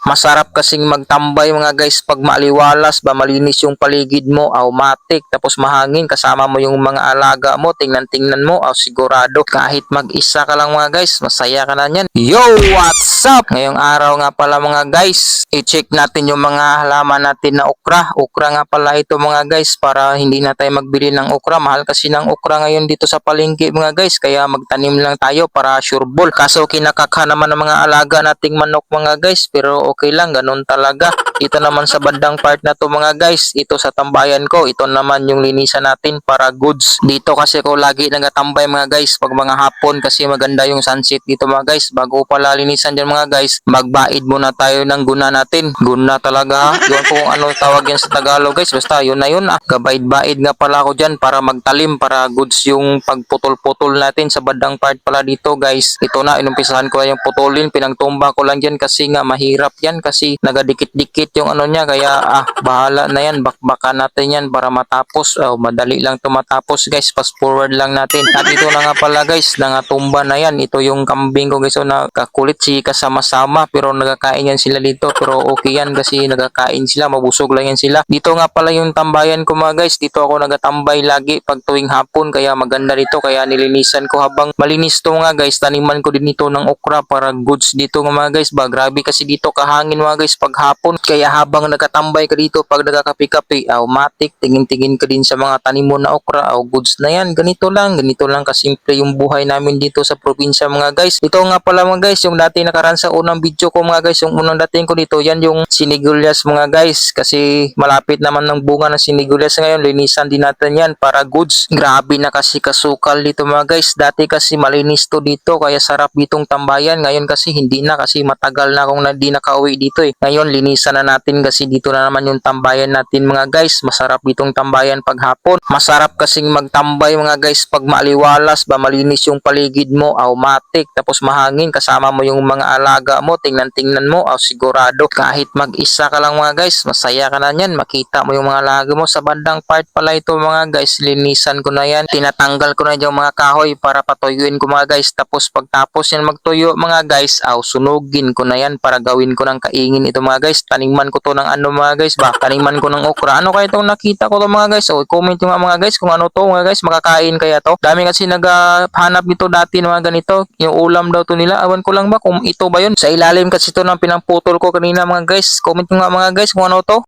Masarap kasing magtambay mga guys. Pag maaliwalas ba malinis yung paligid mo, automatic, tapos mahangin kasama mo yung mga alaga mo, tingnan-tingnan mo, aw sigurado. Kahit mag-isa ka lang mga guys, masaya ka na niyan. Yo, what's up? Ngayong araw nga pala mga guys, i-check natin yung mga halaman natin na okra. Okra nga pala ito mga guys para hindi na tayo magbili ng okra. Mahal kasi ng okra ngayon dito sa palengke mga guys, kaya magtanim lang tayo para sure ball. Kaso kinakakha naman ng mga alaga nating manok mga guys, pero okay lang, ganun talaga. Ito naman sa bandang part na to mga guys, ito sa tambayan ko, ito naman yung linisan natin para goods. Dito kasi ko lagi nagatambay mga guys pag mga hapon kasi maganda yung sunset dito mga guys. Bago pala linisan dyan mga guys, magbaid muna tayo ng guna natin. Guna talaga ha. Yun kung ano tawag yan sa Tagalog guys, basta yun na yun ah. Gabaid-baid nga pala ako dyan para magtalim, para goods yung pagputol-putol natin sa bandang part pala dito guys. Ito na, inumpisahan ko na yung putulin, pinangtumba ko lang dyan kasi nga mahirap yan kasi nagadikit-dikit yung ano niya. Kaya ah bahala na yan. Bakbakan natin yan para matapos. Oh, madali lang to matapos guys. Fast forward lang natin. At ito na nga pala guys. Nangatumba na yan. Ito yung kambing ko guys. So nakakulit si kasama-sama pero nagkakain yan sila dito pero okay yan kasi nagkakain sila mabusog lang yan sila. Dito nga pala yung tambayan ko mga guys. Dito ako nagatambay lagi pag tuwing hapon kaya maganda dito kaya nilinisan ko habang malinis to mga guys. Taniman ko din ito ng okra para goods dito mga guys. Ba grabe kasi dito kahangin mga guys pag hapon. Kaya habang nakatambay ka dito pag nagkakapi-kapi automatic tingin-tingin ka din sa mga tanim mo na okra o goods na yan. Ganito lang ganito lang kasimple yung buhay namin dito sa probinsya mga guys. Ito nga pala mga guys yung dati nakaraan sa unang video ko mga guys. Yung unang dating ko dito yan yung sinigulyas mga guys. Kasi malapit naman ng bunga ng sinigulyas ngayon. Linisan din natin yan para goods. Grabe na kasi kasukal dito mga guys. Dati kasi malinis to dito kaya sarap ditong tambayan. Ngayon kasi hindi na kasi matagal na akong hindi nakauwi dito eh. Ngayon linisan na natin kasi dito na naman yung tambayan natin mga guys. Masarap ditong tambayan pag hapon. Masarap kasing magtambay mga guys pag maaliwalas. Ba malinis yung paligid mo. Automatic. Tapos mahangin kasama mo yung mga alaga mo tingnan-tingnan mo. Aw sigurado kahit mag-isa ka lang mga guys masaya ka na niyan. Makita mo yung mga alaga mo sa bandang part pala ito mga guys. Linisan ko na yan. Tinatanggal ko na yung mga kahoy para patuyuin ko mga guys. Tapos pagtapos yan magtuyo mga guys aw sunugin ko na yan para gawin ko ng kaingin ito mga guys. Taniman ko to ng ano mga guys. Ba taniman ko ng okra. Ano kaya itong nakita ko to mga guys? So comment nyo nga mga guys kung ano to mga guys. Makakain kaya to. Dami kasi naghahanap nito dati ng mga ganito. Yung ulam daw to nila. Awan ko lang ba kung ito ba yun? Sa ilalim kasi to ng pinangputol ko kanina mga guys. Comment nyo nga mga guys kung ano to